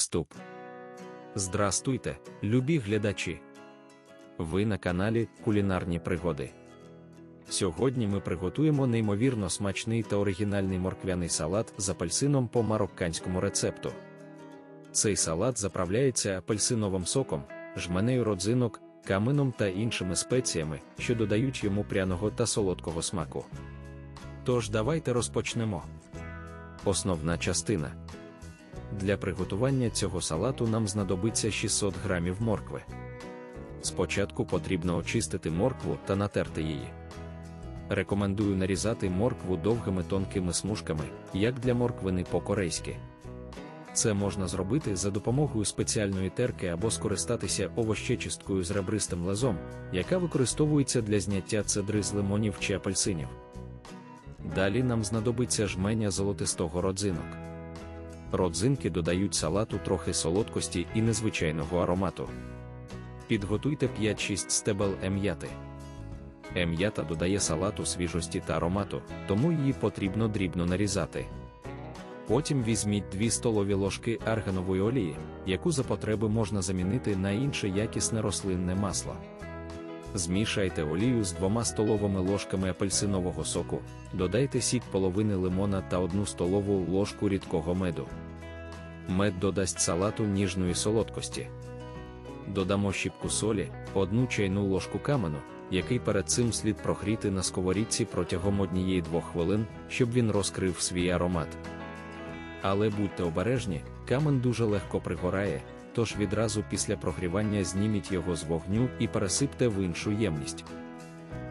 Вступ. Здрастуйте, любі глядачі. Ви на каналі Кулінарні пригоди. Сьогодні ми приготуємо неймовірно смачний та оригінальний морквяний салат з апельсином по марокканському рецепту. Цей салат заправляється апельсиновим соком, жменею родзинок, камином та іншими спеціями, що додають йому пряного та солодкого смаку. Тож давайте розпочнемо. Основна частина. Для приготування цього салату нам знадобиться 600 грамів моркви. Спочатку потрібно очистити моркву та натерти її. Рекомендую нарізати моркву довгими тонкими смужками, як для морквини по-корейськи. Це можна зробити за допомогою спеціальної терки або скористатися овощечисткою з ребристим лезом, яка використовується для зняття цедри з лимонів чи апельсинів. Далі нам знадобиться жменя золотистого родзинок. Родзинки додають салату трохи солодкості і незвичайного аромату. Підготуйте 5-6 стебел ем'яти. Ем'ята додає салату свіжості та аромату, тому її потрібно дрібно нарізати. Потім візьміть 2 столові ложки арганової олії, яку за потреби можна замінити на інше якісне рослинне масло. Змішайте олію з 2 столовими ложками апельсинового соку, додайте сік половини лимона та 1 столову ложку рідкого меду. Мед додасть салату ніжної солодкості. Додамо щіпку солі, 1 чайну ложку камену, який перед цим слід прогріти на сковорідці протягом однієї-двох хвилин, щоб він розкрив свій аромат. Але будьте обережні, камен дуже легко пригорає, тож відразу після прогрівання зніміть його з вогню і пересипте в іншу ємність.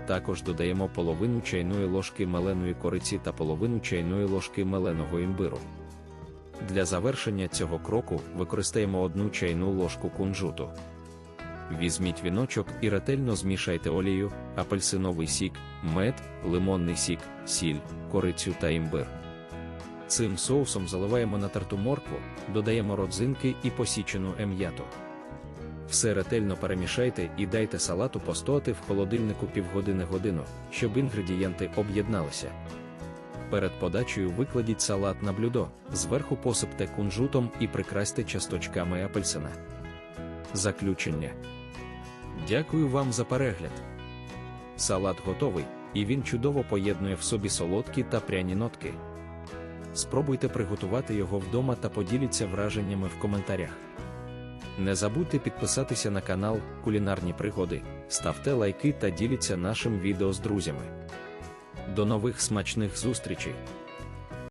Також додаємо половину чайної ложки меленої кориці та половину чайної ложки меленого імбиру. Для завершення цього кроку використаємо одну чайну ложку кунжуту. Візьміть віночок і ретельно змішайте олію, апельсиновий сік, мед, лимонний сік, сіль, корицю та імбир. Цим соусом заливаємо натерту моркву, додаємо родзинки і посічену ем'яту. Все ретельно перемішайте і дайте салату постояти в холодильнику півгодини годину, щоб інгредієнти об'єдналися. Перед подачею викладіть салат на блюдо, зверху посипте кунжутом і прикрасьте часточками апельсина. Заключення. Дякую вам за перегляд. Салат готовий, і він чудово поєднує в собі солодкі та пряні нотки. Спробуйте приготувати його вдома та поділіться враженнями в коментарях. Не забудьте підписатися на канал Кулінарні пригоди, ставте лайки та діліться нашим відео з друзями. До нових смачних зустрічей!